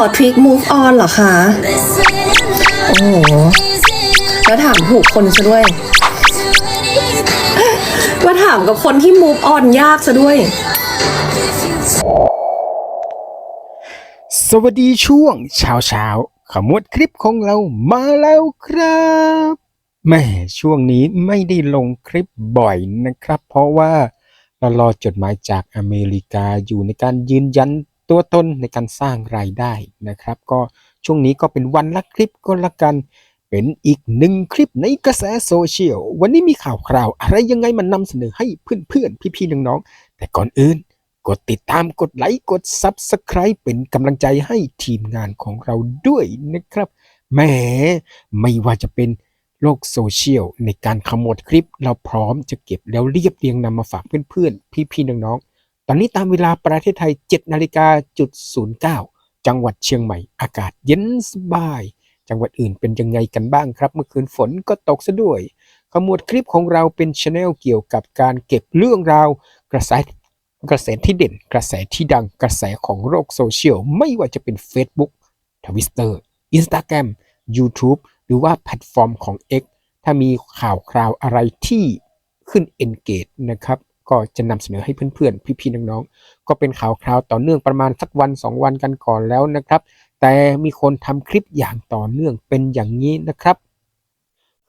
อทริค move on เหรอคะ โอ้โห แล้วถามถูกคนซะด้วย มาถามกับคนที่ move on ยากซะด้วย สวัสดีช่วงเช้าเช้าๆขมวดคลิปของเรามาแล้วครับแม่ช่วงนี้ไม่ได้ลงคลิปบ่อยนะครับ เพราะว่าเรารอจดหมายจากอเมริกาอยู่ในการยืนยัน ตัวตนในการสร้างรายได้นะครับ ก็ช่วงนี้ก็เป็นวันละคลิปก็ล้วกัน เป็นอีกหนึ่งคลิปในกระแสโซเชียล วันนี้มีข่าวคราว อะไรยังไงมันนำเสนอให้เพื่อนๆ พี่ๆ น้องๆ แต่ก่อนอื่น กดติดตามกดไลค์กด Subscribe เป็นกำลังใจให้ทีมงานของเราด้วยนะครับแหมไม่ว่าจะเป็นโลกโซเชียลในการขโมดคลิป เราพร้อมจะเก็บแล้วเรียบเรียงนำมาฝากเพื่อนๆ พี่ๆ น้องๆ ตอนนี้ตามเวลาประเทศไทย7นาฬิกาจุด09จังหวัดเชียงใหม่อากาศเย็นสบาย จังหวัดอื่นเป็นยังไงกันบ้างครับ เมื่อคืนฝนก็ตกซะด้วย ขมวดคลิปของเราเป็นช anel เกี่ยวกับการเก็บเรื่องราวกระแสกระแสที่เด่น กระแสที่ดังกระแสของโลกโซเชียล ไม่ว่าจะเป็น Facebook Twitter Instagram YouTube หรือว่าแพลตฟอร์มของ X ถ้ามีข่าวคราวอะไรที่ขึ้น Engage นะครับ ก็จะนำเสนอให้เพื่อนๆ พี่ๆ น้องๆ ก็เป็นข่าวคราวต่อเนื่องประมาณสักวัน 2 วันกันก่อนแล้วนะครับ แต่มีคนทำคลิปอย่างต่อเนื่องเป็นอย่างนี้นะครับ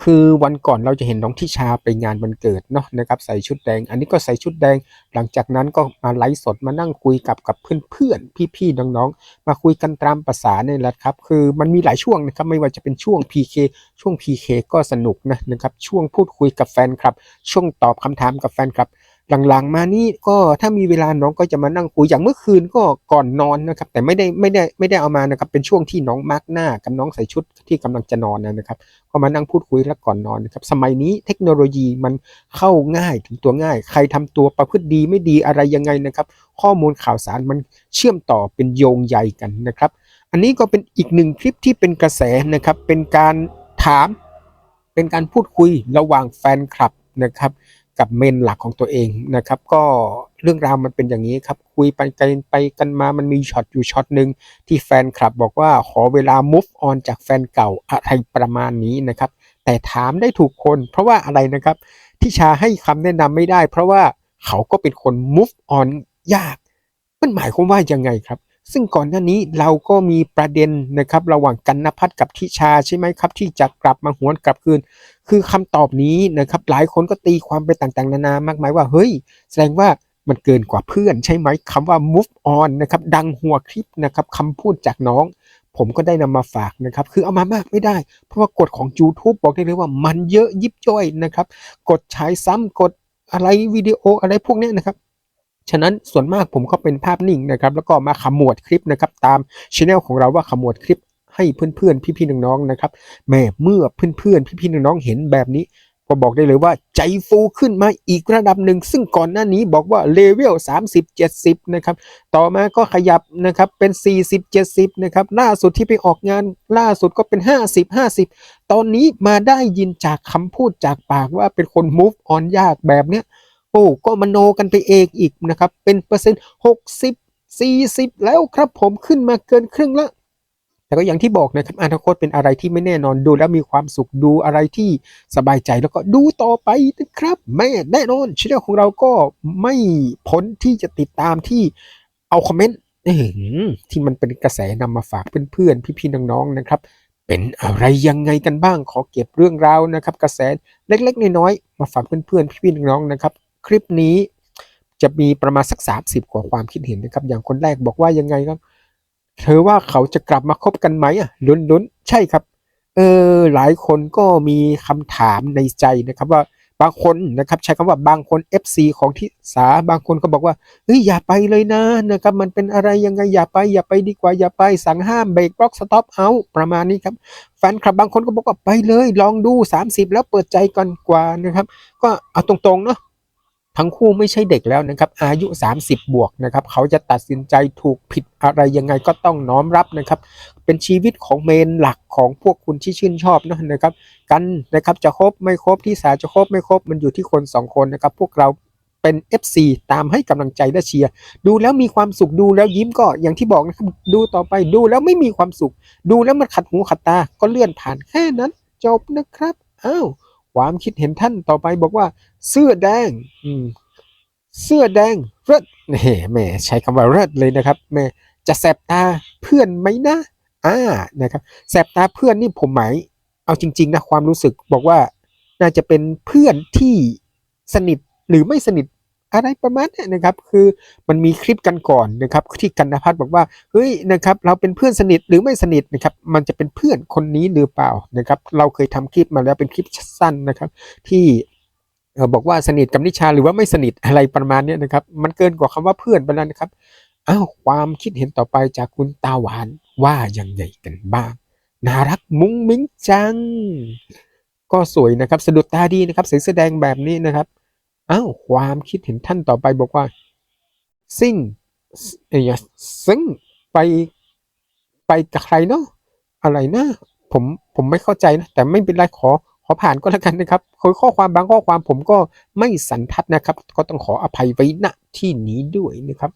คือวันก่อนเราจะเห็นน้องทิชาไปงานวันเกิดเนาะนะครับใส่ชุดแดง อันนี้ก็ใส่ชุดแดง หลังจากนั้นก็มาไลฟ์สดมานั่งคุยกับกับเพื่อนๆ พี่ๆ น้องๆ มาคุยกันตามภาษาเนี่ยแหละครับ คือมันมีหลายช่วงนะครับไม่ว่าจะเป็นช่วง PK ช่วง PK ก็สนุกนะนะครับช่วงพูดคุยกับแฟนคลับ ช่วงตอบคำถามกับแฟนคลับ หลังๆมานี่ก็ถ้ามีเวลาน้องก็จะมานั่งคุยอย่างเมื่อคืนก็ก่อนนอนนะครับ แต่ไม่ได้ไม่ได้ไม่ได้เอามานะครับ เป็นช่วงที่น้องมาร์กหน้ากับน้องใส่ชุดที่กำลังจะนอนนะครับ ก็มานั่งพูดคุยแล้วก่อนนอนนะครับ สมัยนี้เทคโนโลยีมันเข้าง่ายถึงตัวง่าย ใครทำตัวประพฤติดีไม่ดีอะไรยังไงนะครับ ข้อมูลข่าวสารมันเชื่อมต่อเป็นโยงใยกันนะครับ อันนี้ก็เป็นอีกหนึ่งคลิปที่เป็นกระแสนะครับ เป็นการถาม เป็นการพูดคุยระหว่างแฟนคลับนะครับ กับเมนหลักของตัวเองนะครับ ก็เรื่องราวมันเป็นอย่างนี้ครับ คุยไปกันไปกันมามันมีช็อตอยู่ช็อตหนึ่งที่แฟนคลับบอกว่าขอเวลา move on จากแฟนเก่าอะไรประมาณนี้นะครับ แต่ถามได้ถูกคน เพราะว่าอะไรนะครับที่ชาให้คำแนะนำไม่ได้ เพราะว่าเขาก็เป็นคน move on ยาก มันหมายความว่ายังไงครับ ซึ่งก่อนหน้านี้เราก็มีประเด็นนะครับระหว่างกันนพัฒน์กับทิชาใช่ไหมครับ ที่จะกลับมาหวนกลับคืน คือคำตอบนี้นะครับหลายคนก็ตีความไปต่างๆ นานามากมายว่าเฮ้ย แสดงว่ามันเกินกว่าเพื่อนใช่ไหมคำว่า move on นะครับดังหัวคลิปนะครับคำพูดจากน้อง ผมก็ได้นำมาฝากนะครับ คือเอามามากไม่ได้ เพราะว่ากฎของ YouTube บอกได้เลยว่ามันเยอะยิบย่อยนะครับ กดใช้ซ้ำกดอะไรวิดีโออะไรพวกนี้นะครับ ฉะนั้นส่วนมากผมก็เป็นภาพนิ่งนะครับ แล้วก็มาขมวดคลิปนะครับ ตามช anel ของเราว่าขมวดคลิปให้เพื่อนๆ พี่ๆน้องๆนะครับแม่เมื่อเพื่อนๆ พี่ๆน้องๆเห็นแบบนี้ ก็บอกได้เลยว่าใจฟูขึ้นมาอีกระดับหนึ่ง ซึ่งก่อนหน้านี้บอกว่าเลเวล30 70 นะครับ ต่อมาก็ขยับนะครับเป็น 40 70 นะครับ ล่าสุดที่ไปออกงานล่าสุดก็เป็น 50 50 ตอนนี้มาได้ยินจากคำพูดจากปากว่าเป็นคน move on ยากแบบเนี้ย โอ้ก็มโนกันไปเองอีกนะครับ เป็นเปอร์เซ็นต์60 40แล้วครับผมขึ้นมาเกินครึ่งละแต่ก็อย่างที่บอกนะครับอนาคตเป็นอะไรที่ไม่แน่นอนดูแล้วมีความสุขดูอะไรที่สบายใจแล้วก็ดูต่อไปนะครับแม่แน่นอนช่องของเราก็ไม่พ้นที่จะติดตามที่เอาคอมเมนต์ที่มันเป็นกระแสนำมาฝากเพื่อนๆพี่ๆน้องๆนะครับ เป็นอะไรยังไงกันบ้างขอเก็บเรื่องราวนะครับ กระแสเล็กๆน้อยๆมาฝากเพื่อนๆพี่ๆน้องๆนะครับ คลิปนี้จะมีประมาณสัก 30 กว่าความคิดเห็นนะครับ อย่างคนแรกบอกว่ายังไงครับ เธอว่าเขาจะกลับมาคบกันไหมอะลุ้นๆใช่ครับ เออหลายคนก็มีคำถามในใจนะครับว่าบางคนนะครับใช้คำว่าบางคน FC ของทิสาบางคนก็บอกว่าเฮ้ยอย่าไปเลยนะนะครับมันเป็นอะไรยังไงอย่าไปอย่าไปดีกว่าอย่าไปสั่งห้ามเบรกบล็อกสต็อปเอาประมาณนี้ครับแฟนคลับบางคนก็บอกว่าไปเลยลองดู 30 แล้วเปิดใจก่อนกว่านะครับ ก็เอาตรงๆเนาะ ทั้งคู่ไม่ใช่เด็กแล้วนะครับ อายุ 30 บวกนะครับ เขาจะตัดสินใจถูกผิดอะไรยังไงก็ต้องน้อมรับนะครับ เป็นชีวิตของเมนหลักของพวกคุณที่ชื่นชอบนะนะครับ กันนะครับจะครบไม่ครบที่สาจะครบไม่ครบมันอยู่ที่คนสองคนนะครับ พวกเราเป็น FC ตามให้กำลังใจและเชียร์ดูแล้วมีความสุขดูแล้วยิ้มก็อย่างที่บอกนะครับดูต่อไปดูแล้วไม่มีความสุข ดูแล้วมันขัดหูขัดตาก็เลื่อนผ่านแค่นั้น จบนะครับอ้าว ความคิดเห็นท่านต่อไปบอกว่า เสื้อแดงอืมเสื้อแดงเลิศนี่แม่ใช้คำว่าเลิศเลยนะครับแม่จะแสบตาเพื่อนไหมนะอ่านะครับแสบตาเพื่อนนี่ผมหมายเอาจริง ๆ นะความรู้สึกบอกว่าน่าจะเป็นเพื่อนที่สนิทหรือไม่สนิท อะไรประมาณนี้นะครับคือมันมีคลิปกันก่อนนะครับที่กันนภัทรบอกว่าเฮ้ยนะครับเราเป็นเพื่อนสนิทหรือไม่สนิทนะครับมันจะเป็นเพื่อนคนนี้หรือเปล่านะครับเราเคยทำคลิปมาแล้วเป็นคลิปสั้นนะครับที่เบอกว่าสนิทกับนิชาหรือว่าไม่สนิทอะไรประมาณนี้นะครับมันเกินกว่าคำว่าเพื่อนไปแล้วนะครับอ้าวความคิดเห็นต่อไปจากคุณตาหวานว่ายังไงกันบ้างน่ารักมุ้งมิ้งจัง ก็สวยนะครับสะดุดตาดีนะครับส่เสื้อแดงแบบนี้นะครับ อ้าวความคิดเห็นท่านต่อไปบอกว่าซิ่งเอ้ยซึ่งไปไปกับใครเนาะอะไรนะผมผมไม่เข้าใจนะ แต่ไม่เป็นไรขอขอผ่านก็แล้วกันนะครับข้อข้อความบางข้อความผมก็ไม่สันทัดนะครับ ก็ต้องขออภัยไว้ณที่นี้ด้วยนะครับ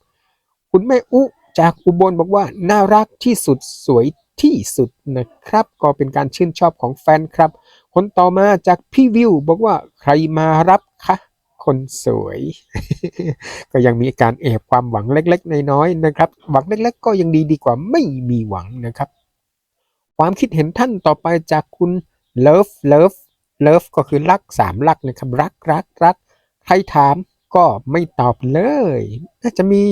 คุณแม่อุจากอุบลบอกว่าน่ารักที่สุดสวยที่สุดนะครับ ก็เป็นการชื่นชอบของแฟนครับ คนต่อมาจากพี่วิวบอกว่าใครมารับคะ คนสวย ก็ยังมีการแอบความหวังเล็ก ๆ น้อยๆนะครับ หวังเล็ก ๆ ก็ยังดีดีกว่าไม่มีหวังนะครับ ความคิดเห็นท่านต่อไปจากคุณ love love love ก็คือรักสามรักนะครับรักรักรักใครถามก็ไม่ตอบเลย น่าจะมี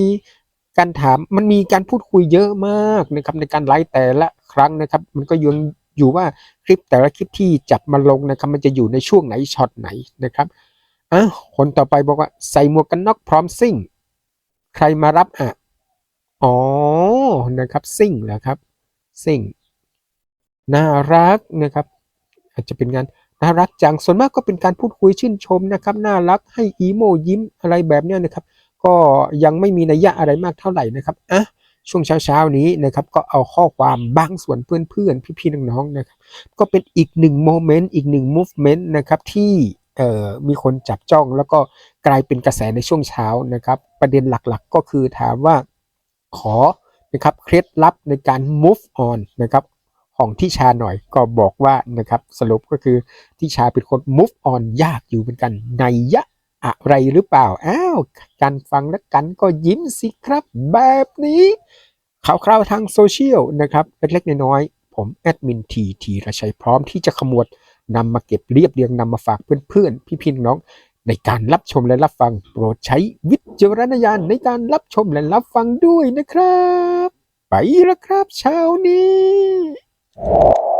การถามมันมีการพูดคุยเยอะมากนะครับในการไลฟ์แต่ละครั้งนะครับ มันก็ยังอยู่ว่าคลิปแต่ละคลิปที่จับมาลงนะครับ มันจะอยู่ในช่วงไหนช็อตไหนนะครับ อ้าวคนต่อไปบอกว่าใส่หมวกกันน็อกพร้อมซิ่ง ใครมารับอะ อ๋อ นะครับซิ่งเหรอครับซิ่ง น่ารักนะครับ อาจจะเป็นงานน่ารักจัง ส่วนมากก็เป็นการพูดคุยชื่นชมนะครับ น่ารักให้อีโมยิ้มอะไรแบบนี้นะครับ ก็ยังไม่มีนัยยะอะไรมากเท่าไหร่นะครับอะช่วงเช้าๆนี้นะครับก็เอาข้อความบางส่วนเพื่อนๆ พี่ๆ น้องๆ นะครับ ก็เป็นอีกหนึ่งโมเมนต์อีกหนึ่งมูฟเมนต์นะครับที่ มีคนจับจ้อง แล้วก็กลายเป็นกระแสในช่วงเช้านะครับ ประเด็นหลักๆ ก็คือถามว่าขอนะครับเคล็ดลับในการ move on นะครับของทิชาหน่อยก็บอกว่านะครับสรุปก็คือทิชาเป็นคน move on ยากอยู่เหมือนกันในยะอะไรหรือเปล่า อ้าวการฟังและกันก็ยิ้มสิครับ แบบนี้ข่าวคราวทางโซเชียลนะครับ เล็กๆ น้อยๆผมแอดมินทีทีระชัยพร้อมที่จะขมวด นำมาเก็บเรียบเรียงนำมาฝากเพื่อนๆ พี่ๆน้องในการรับชมและรับฟัง โปรดใช้วิจารณญาณในการรับชมและรับฟังด้วยนะครับ ไปละครับเช้านี้